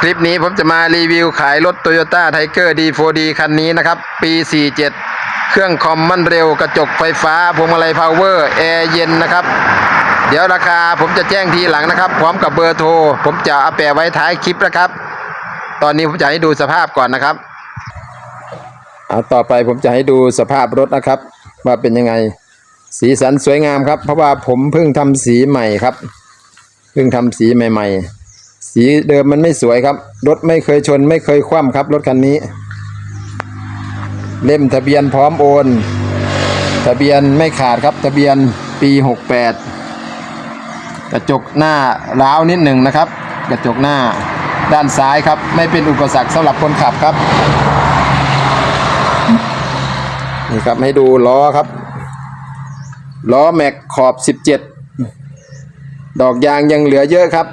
คลิปนี้ผมจะมารีวิวขายรถ Toyota Tiger D4D คันนี้นะครับ ปี 47 เครื่องคอมมันเร็วกระจกไฟฟ้าพวงมาลัยพาวเวอร์แอร์เย็นนะครับ เดี๋ยวราคาผมจะแจ้งทีหลังนะครับ พร้อมกับเบอร์โทร ผมจะเอาแปะไว้ท้ายคลิปนะครับ ตอนนี้ผมจะให้ดูสภาพก่อนนะครับเอาต่อไปผมจะให้ดูสภาพรถนะครับ ว่าเป็นยังไง สีสันสวยงามครับ เพราะว่าผมเพิ่งทำสีใหม่ครับ เพิ่งทำสีใหม่ ๆ สีเดิมมันไม่สวยครับ รถไม่เคยชนไม่เคยคว่ำครับ รถคันนี้ เล่มทะเบียนพร้อมโอน ทะเบียนไม่ขาดครับ ทะเบียนปี68กระจกหน้าร้าวนิดหนึ่งนะครับ กระจกหน้าด้านซ้ายครับ ไม่เป็นอุปสรรคสำหรับคนขับครับนี่ครับให้ดูล้อครับ ล้อแม็กขอบ 17 ดอกยางยังเหลือเยอะครับ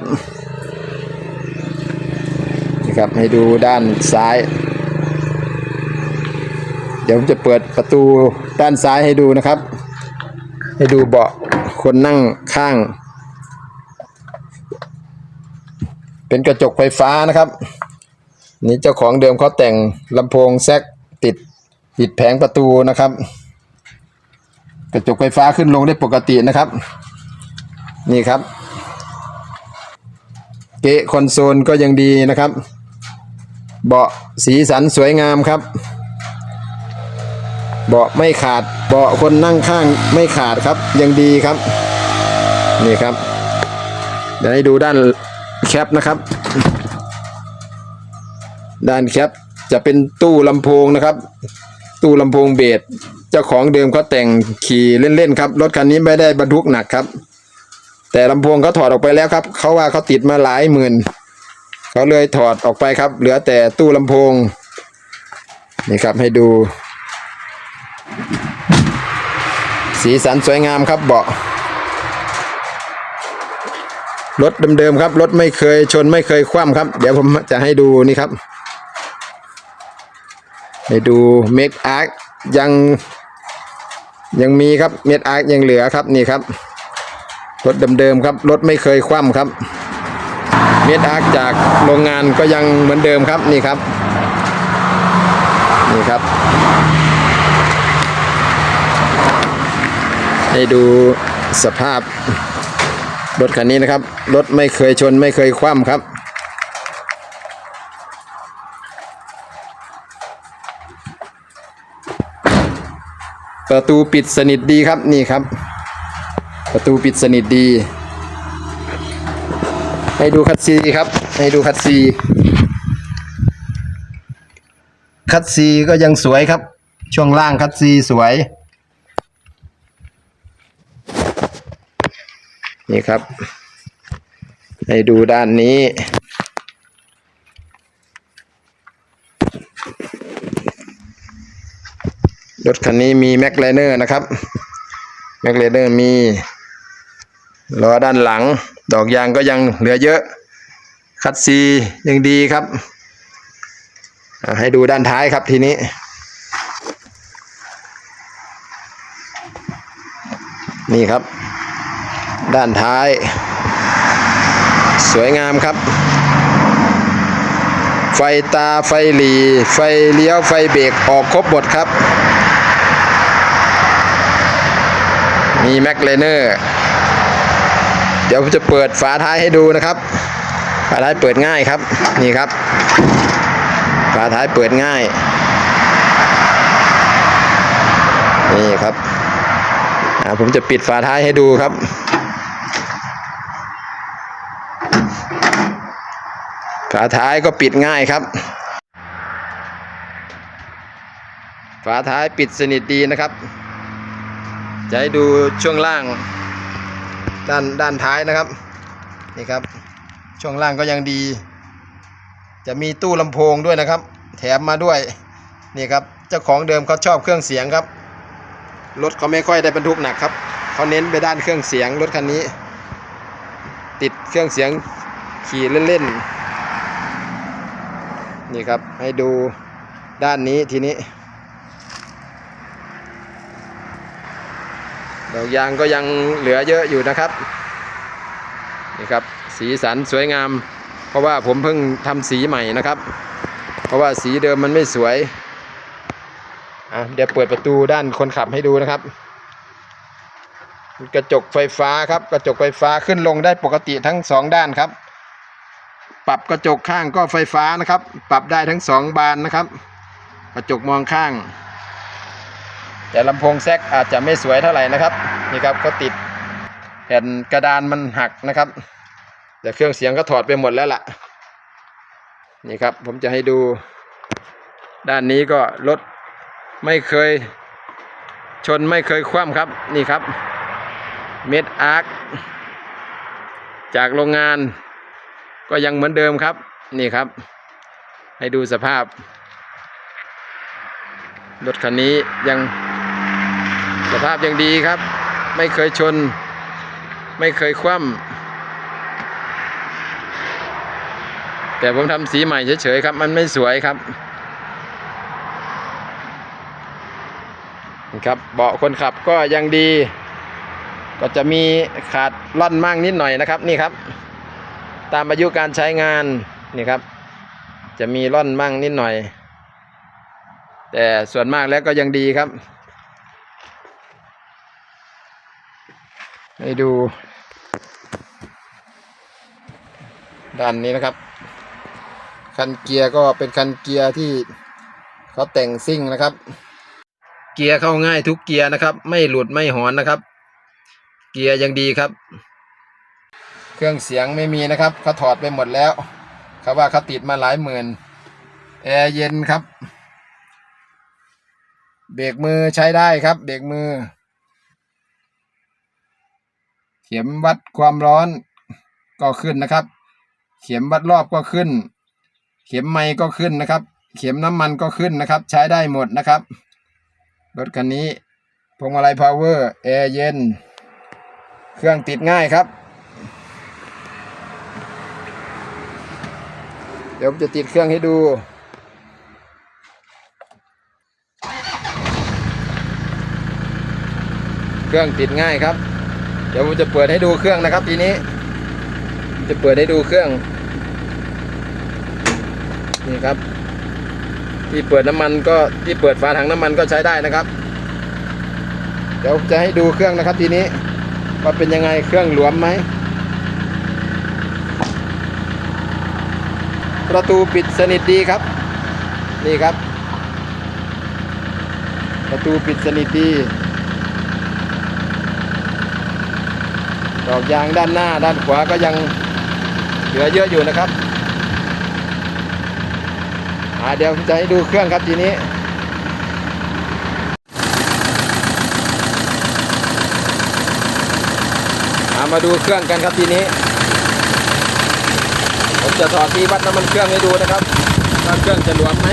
ครับให้ดูด้านซ้าย เดี๋ยวผมจะเปิดประตูด้านซ้ายให้ดูนะครับ ให้ดูเบาะคนนั่งข้าง เป็นกระจกไฟฟ้านะครับ นี่เจ้าของเดิมเขาแต่งลำโพงแซกติดติดแผงประตูนะครับ กระจกไฟฟ้าขึ้นลงได้ปกตินะครับ นี่ครับเกะคอนโซลก็ยังดีนะครับ เบาะสีสันสวยงามครับ เบาะไม่ขาด เบาะคนนั่งข้างไม่ขาดครับ ยังดีครับ นี่ครับ เดี๋ยวให้ดูด้านแคปนะครับ ด้านแคปจะเป็นตู้ลำโพงนะครับ ตู้ลำโพงเบสเจ้าของเดิมเขาแต่งขี่เล่นๆครับ รถคันนี้ไม่ได้บรรทุกหนักครับ แต่ลำโพงเขาถอดออกไปแล้วครับ เขาว่าเขาติดมาหลายหมื่น เขาเลยถอดออกไปครับ เหลือแต่ตู้ลำโพง นี่ครับให้ดู สีสันสวยงามครับเบาะรถเดิมๆครับรถไม่เคยชนไม่เคยคว่ำครับ เดี๋ยวผมจะให้ดูนี่ครับ ให้ดูเมกอาร์ยังยังมีครับเมกอาร์ยังเหลือครับนี่ครับรถเดิมๆครับรถไม่เคยคว่ำครับ เมดอาร์จากโรงงานก็ยังเหมือนเดิมครับนี่ครับ นี่ครับ ให้ดูสภาพรถคันนี้นะครับ รถไม่เคยชนไม่เคยคว่ำครับ ประตูปิดสนิทดีครับนี่ครับ ประตูปิดสนิทดี ให้ดูคัดซีครับ ให้ดูคัดซี คัดซีก็ยังสวยครับ ช่วงล่างคัดซีสวย นี่ครับ ให้ดูด้านนี้ รถคันนี้มีแม็กไลเนอร์นะครับ แม็กไลเนอร์มีล้อด้านหลัง ดอกยางก็ยังเหลือเยอะ คัดซียังดีครับ ให้ดูด้านท้ายครับทีนี้ นี่ครับ ด้านท้าย สวยงามครับ ไฟตาไฟหลีไฟเลี้ยวไฟเบรกออกครบหมดครับ มีแม็กเลเนอร์ เดี๋ยวผมจะเปิดฝาท้ายให้ดูนะครับฝาท้ายเปิดง่ายครับนี่ครับ ฝาท้ายเปิดง่าย นี่ครับผมจะปิดฝาท้ายให้ดูครับฝาท้ายก็ปิดง่ายครับ ฝาท้ายปิดสนิทดีนะครับ จะให้ดูช่วงล่าง ด้านด้านท้ายนะครับนี่ครับ ช่วงล่างก็ยังดี จะมีตู้ลำโพงด้วยนะครับ แถมมาด้วยนี่ครับเจ้าของเดิมเขาชอบเครื่องเสียงครับรถเขาไม่ค่อยได้บรรทุกหนักครับเขาเน้นไปด้านเครื่องเสียงรถคันนี้ ติดเครื่องเสียงขี่เล่นๆนี่ครับให้ดูด้านนี้ทีนี้ ดอกยางก็ยังเหลือเยอะอยู่นะครับนี่ครับสีสันสวยงาม เพราะว่าผมเพิ่งทำสีใหม่นะครับ เพราะว่าสีเดิมมันไม่สวยอะเดี๋ยวเปิดประตูด้านคนขับให้ดูนะครับ กระจกไฟฟ้าครับกระจกไฟฟ้าขึ้นลงได้ปกติทั้งสองด้านครับ ปรับกระจกข้างก็ไฟฟ้านะครับ ปรับได้ทั้งสองบานนะครับ กระจกมองข้าง แต่ลำโพงแซกอาจจะไม่สวยเท่าไหร่นะครับนี่ครับก็ติดแผ่นกระดานมันหักนะครับ แต่เครื่องเสียงก็ถอดไปหมดแล้วล่ะนี่ครับผมจะให้ดูด้านนี้ก็รถไม่เคยชนไม่เคยคว่ำครับนี่ครับเม็ดอาร์คจากโรงงานก็ยังเหมือนเดิมครับ นี่ครับ ให้ดูสภาพ รถคันนี้ยัง สภาพยังดีครับ ไม่เคยชน ไม่เคยคว่ำแต่ผมทำสีใหม่เฉยๆครับ มันไม่สวยครับนะครับเบาะคนขับก็ยังดี ก็จะมีขาดล่อนมั่งนิดหน่อยนะครับนี่ครับ ตามอายุการใช้งานนี่ครับ จะมีล่อนมั่งนิดหน่อย แต่ส่วนมากแล้วก็ยังดีครับ ให้ดู ด้านนี้นะครับ คันเกียร์ก็เป็นคันเกียร์ที่เขาแต่งซิ่งนะครับ เกียร์เข้าง่ายทุกเกียร์นะครับ ไม่หลุดไม่หอนนะครับ เกียร์ยังดีครับ เครื่องเสียงไม่มีนะครับเขาถอดไปหมดแล้วเขาว่าเขาติดมาหลายหมื่นแอร์เย็นครับ เบรกมือใช้ได้ครับ เบรกมือ เข็มวัดความร้อนก็ขึ้นนะครับ เข็มวัดรอบก็ขึ้น เข็มไม้ก็ขึ้นนะครับ เข็มน้ำมันก็ขึ้นนะครับ ใช้ได้หมดนะครับ รถคันนี้พวงมาลัยพาวเวอร์แอร์เย็น เครื่องติดง่ายครับ เดี๋ยวผมจะติดเครื่องให้ดูเครื่องติดง่ายครับ ดี๋ยวผมจะเปิดให้ดูเครื่องนะครับ ทีนี้ จะเปิดให้ดูเครื่อง นี่ครับ ที่เปิดน้ำมันก็ที่เปิดฝาถังน้ำมันก็ใช้ได้นะครับ เดี๋ยวจะให้ดูเครื่องนะครับ ทีนี้ว่าเป็นยังไงเครื่องหลวมไหมประตูปิดสนิทดีครับ นี่ครับ ประตูปิดสนิทดี ดอกยางด้านหน้าด้านขวาก็ยังเหลือเยอะอยู่นะครับอาเดี๋ยวจะให้ดูเครื่องครับทีนี้อามาดูเครื่องกันครับทีนี้ ผมจะถอดที่วัดน้ำมันเครื่องให้ดูนะครับว่าเครื่องจะหลวมไหม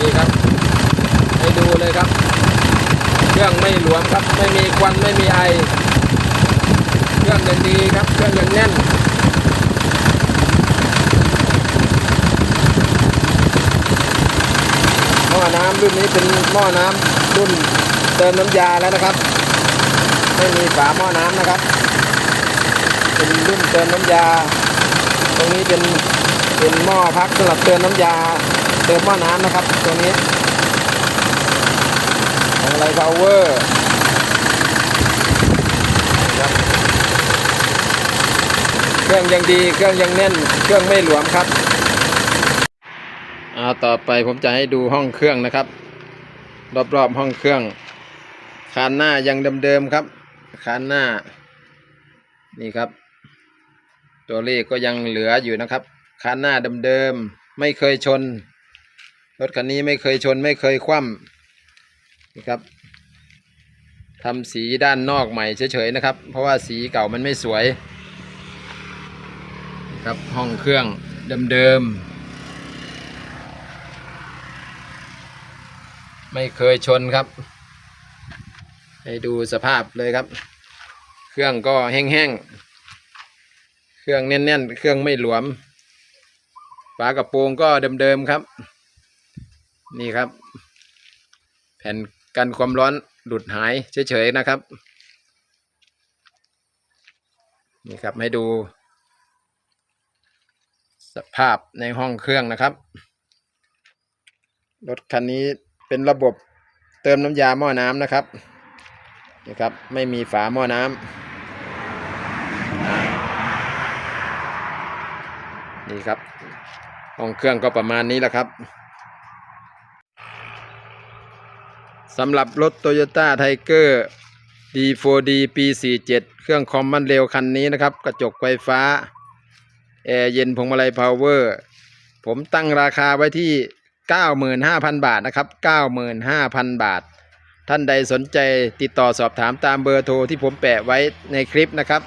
นี่ครับ ให้ดูเลยครับ เครื่องไม่หลวมครับไม่มีควันไม่มีไอ เครื่องยังดีครับ เครื่องยังแน่นหม้อน้ำรุ่นนี้เป็นหม้อน้ำรุ่นเติมน้ำยาแล้วนะครับ ไม่มีฝาหม้อน้ำนะครับ เป็นรุ่นเติมน้ำยา ตรงนี้เป็นเป็นหม้อพักสำหรับเติมน้ำยา เติมหม้อน้ำนะครับ ตัวนี้าวเวอร์เครื่องยังดีเครื่องยังแน่น เครื่องไม่หลวมครับเอาต่อไปผมจะให้ดูห้องเครื่องนะครับ รอบๆห้องเครื่อง คานหน้ายังเดิมๆครับ คานหน้า นี่ครับ ตัวเลขก็ยังเหลืออยู่นะครับ คานหน้าเดิมๆไม่เคยชนรถคันนี้ไม่เคยชนไม่เคยคว่ำนี่ครับ ทำสีด้านนอกใหม่เฉยๆนะครับ เพราะว่าสีเก่ามันไม่สวยนะครับห้องเครื่องเดิมๆไม่เคยชนครับ ให้ดูสภาพเลยครับ เครื่องก็แห้งๆเครื่องแน่นๆ เครื่องไม่หลวมฝากระโปรงก็เดิมๆครับ นี่ครับ แผ่น กันความร้อนหลุดหายเฉยๆนะครับ นี่ครับให้ดู สภาพในห้องเครื่องนะครับ รถคันนี้เป็นระบบเติมน้ำยาหม้อน้ำนะครับนี่ครับ ไม่มีฝาหม้อน้ำนี่ครับห้องเครื่องก็ประมาณนี้แหละครับ สำหรับรถ Toyota Tiger D4D ปี 47 เครื่องคอมมันเร็วคันนี้นะครับ กระจกไฟฟ้า แอร์เย็นพวงมาลัยพาวเวอร์ ผมตั้งราคาไว้ที่ 95,000 บาทนะครับ 95,000 บาท ท่านใดสนใจติดต่อสอบถามตามเบอร์โทรที่ผมแปะไว้ในคลิปนะครับ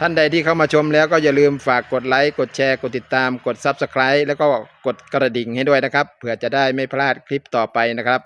ท่านใดที่เข้ามาชมแล้วก็อย่าลืมฝากกดไลค์ กดแชร์ กดติดตาม กด Subscribe แล้วก็กดกระดิ่งให้ด้วยนะครับเพื่อจะได้ไม่พลาดคลิปต่อไปนะครับ